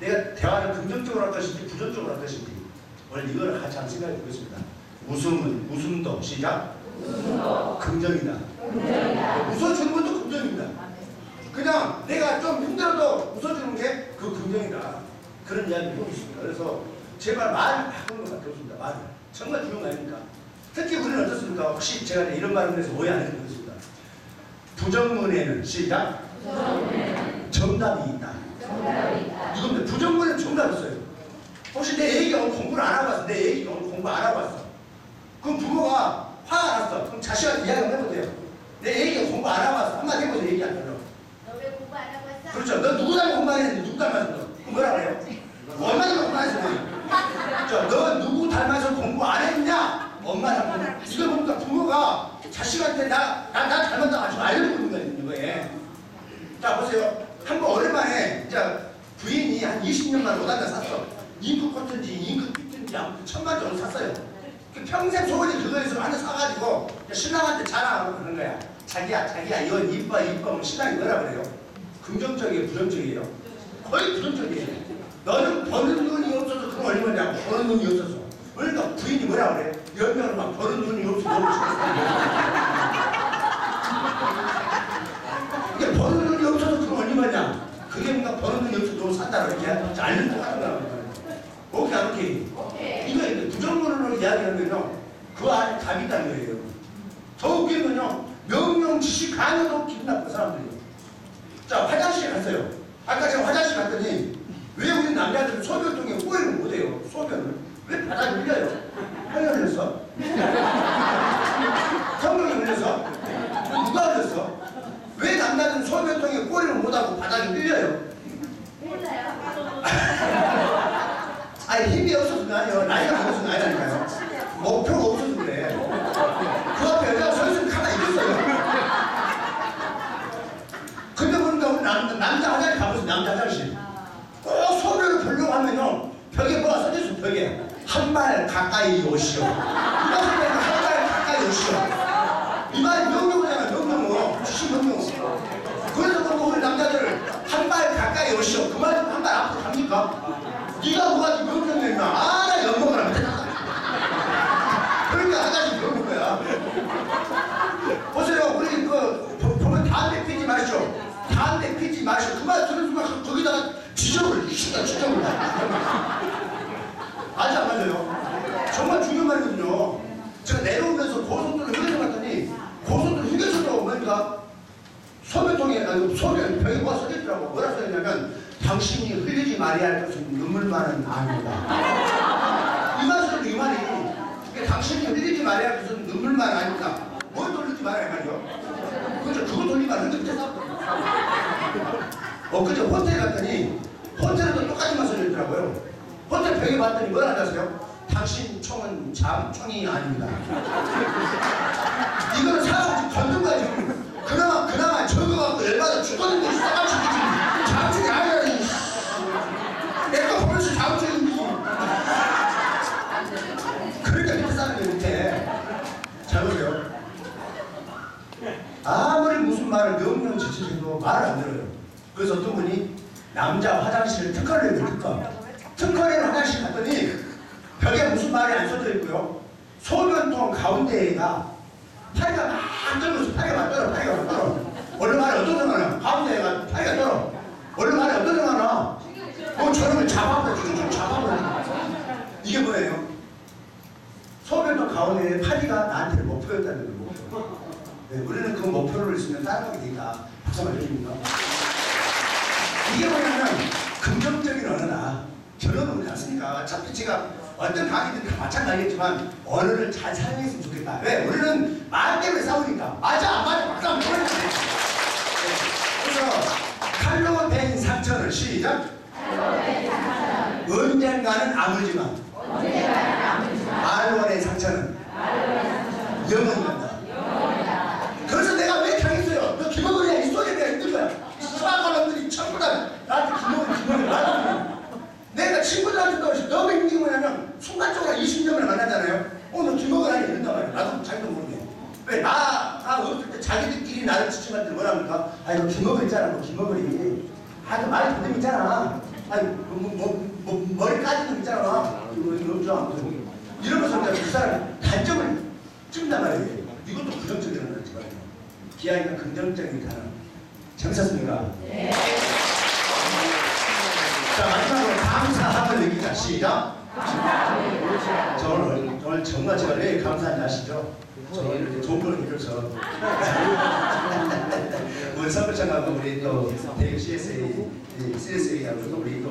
내가 대화를 긍정적으로 할 것인지 부정적으로 할 것인지 오늘 이걸 같이 한번 생각해 보겠습니다. 웃음은 웃음도 시작. 긍정이다. 웃어주는 것도 긍정입니다. 그냥 내가 좀 힘들어도 웃어주는 게 그 긍정이다. 그런 이야기를 하고 있습니다. 그래서 제발 말을 바꾸는 것 같습니다. 말을. 정말 중요한 거 아닙니까? 특히 우리는 어떻습니까? 혹시 제가 이런 말을 해서 오해 안 해도 되겠습니다. 부정문에는 시작. 정답이 있다. 이겁니다. 부정문에는 정답이 있어요. 혹시 내 애기가 오늘 공부를 안 하고 왔어. 내 애기가 오늘 공부 안 하고 왔어. 그럼 부모가 화가 났어. 그럼 자식한테 이야기 한번 해보세요. 내 애기가 공부 안 하고 왔어. 한마디 해보세요. 얘기 안 들어. 너왜 공부 안 하고 왔어? 그렇죠. 너 누구 닮은 공부 안 했는데 누구 너? 그럼 뭐라 그래요? 닮은 공부 안 했어. 저, 너 누구 닮아서 공부 안 했냐? 엄마 닮은 이걸 보니까 부모가 자식한테 나, 나, 나 닮았다 아주 알려주는 거예요. 자, 보세요. 한 번 오랜만에 이제 부인이 한 20년 만에 옷 하나 샀어. 잉크 코트인지 잉크 피트인지 아무튼 천만 정도 샀어요. 그 평생 소원이 그거에서 하나 사가지고 신랑한테 자랑하고 그러는 거야. 자기야, 자기야, 이건 이뻐, 이뻐. 그럼 신랑이 뭐라 그래요? 긍정적이에요, 부정적이에요? 거의 부정적이에요. 너는 버는 눈이 없어서 그럼 얼마냐고, 버는 눈이 없어서. 그러니까 부인이 뭐라 그래? 연명을 막 버는 눈이 없어서 너무 이게 버는 눈이 없어서 그럼 얼마냐? 그게 뭔가 이렇게 알는 거 하는 거야. 오케이, 안 오케이? 이거 이제 부정문으로 이야기하면요, 그 안에 답이 있다는 거예요. 더 웃기면요, 명령 지시 강요도 기분 나쁜 사람들이에요. 자, 화장실 갔어요. 아까 제가 화장실 갔더니, 왜 우리 남자들은 소변통에 꼬리를 못해요? 소변을. 왜 바닥에 흘려요? 형이 흘렸어? 성경이 흘렸어? 누가 흘렸어? 왜 남자들은 소변통에 꼬리를 못하고 바닥에? 몰라요. 아니 힘이 없어서 아니요? 나이가 먹어서 아니라니까요 목표가 없어서 그래 그 앞에 여자가 서 있으면 가만히 있겠어요? 근데 보니까 우리 남, 남자 화장실 가보세요 남자 화장실. 꼭 소변을 보려고 하면요 벽에 뭐가 써져있어 벽에. 한 발 가까이 오시오. 한발 가까이 오시오. 이 말이 명령어잖아 명령어 주신 명령어 그래서 그러고 우리 남자들 한 발 가까이 오시오. 그 말이 한발 앞으로 갑니까? 네가 뭐가 지금 명령했나? 아, 나 연봉을 안 했다. 그러니까 하나씩 배우는 거야. 보세요, 우리 그, 보- 보면 담배 피지 마시오. 담배 피지 마시오. 그말 들은 순간 거기다가 지적을, 이씨가 지적을. 맞아, 안 맞아요? 정말 중요한 말이거든요. 제가 내려오면서 고속도로 휴게소 갔더니 고속도로 휴게소로 오니까 소변통에, 아니, 소변 벽에 뭐가 써있더라고. 뭐라 써있냐면 당신이 흘리지 말아야 할 것은 눈물만은 아닙니다. 이 말씀도 이 말이 이게 당신이 흘리지 말아야 할 것은 눈물만 아닙니다. 뭘 돌리지 말아야 말이요? 그죠? 그거 돌리면 안 돼. 엊그제 호텔 갔더니 호텔에도 똑같은 말 써있더라고요. 호텔 벽에 봤더니 뭐라 하세요? 당신 총은 참 총이 아닙니다. 이거는 사람 걷는 거야 지금. 그나마 그나마 저거 갖고 열받아 죽었는데 싸가지 지금 장충이 아니야. 이 씨. 내가 벌써 장충인지. 그러니까 밑에 사는 게 밑에. 잘 보세요. 아무리 무슨 말을 명령 지치해도 말을 안 들어요. 그래서 어떤 분이 남자 화장실 특허를 내요 특허. 특허를 화장실 갔더니 벽에 무슨 말이 안 써져 있고요. 소변통 가운데가 파이가 막 떨어져 파이가 막 떨어 파이가 막 떨어 얼른 말에 어떤 데가나 가운데가 파이가 떨어 얼른 말에 어떤 데가나 뭐 저놈을 잡아버려 쭉쭉 잡아버려 이게 뭐예요? 소변통 가운데 파리가 나한테 목표였다는 목표 네, 우리는 그 목표를 있으면 따라가게 되니까 박수 한번 해줍니까? 이게 뭐냐면 긍정적인 언어다 결혼은 그렇지 않습니까? 어차피 제가 어떤 강의든 다 마찬가지겠지만 언어를 잘 사용했으면 좋겠다. 왜? 우리는 말 때문에 싸우니까 맞아 안 맞아 한번 쳐야 돼. 그래서 칼로 된 상처를 시작. 언젠가는 아물지만 말로 된 상처는 영원히 간다. 그래서 내가 왜 당했어요? 너 김어근이야 이 소리에 내가 힘든 거야. 이 수학관놈들이 전부 다 나한테 김어근 김어근 나한테 내가 친구들한테도 너무 힘든 게 뭐냐면 순간적으로 20년을 만나잖아요. 어, 너 김어근 아니 이런단 말이야. 나도 자기도 모르게. 왜? 나, 나 어렸을 때 자기들끼리 김어근 있잖아. 너 김어근이. 아, 그 말이 그대로 있잖아. 아니 뭐, 뭐, 뭐, 머리 까지는 거 있잖아 좀 아무튼 이러면서 이제 그 사람 단점을 찍는단 말이에요 이것도 부정적인 거지만 기아이가 긍정적인 단어 재밌었습니까? 네. 자 마지막으로 감사함을 느끼자 시작 저 오늘, 오늘 정말 제가 왜 감사한지 아시죠? 저 오늘 이렇게 좋은 걸 느껴서 우리 선배청하고 우리 또 대구 CSA 이 CSA하고 또 우리 또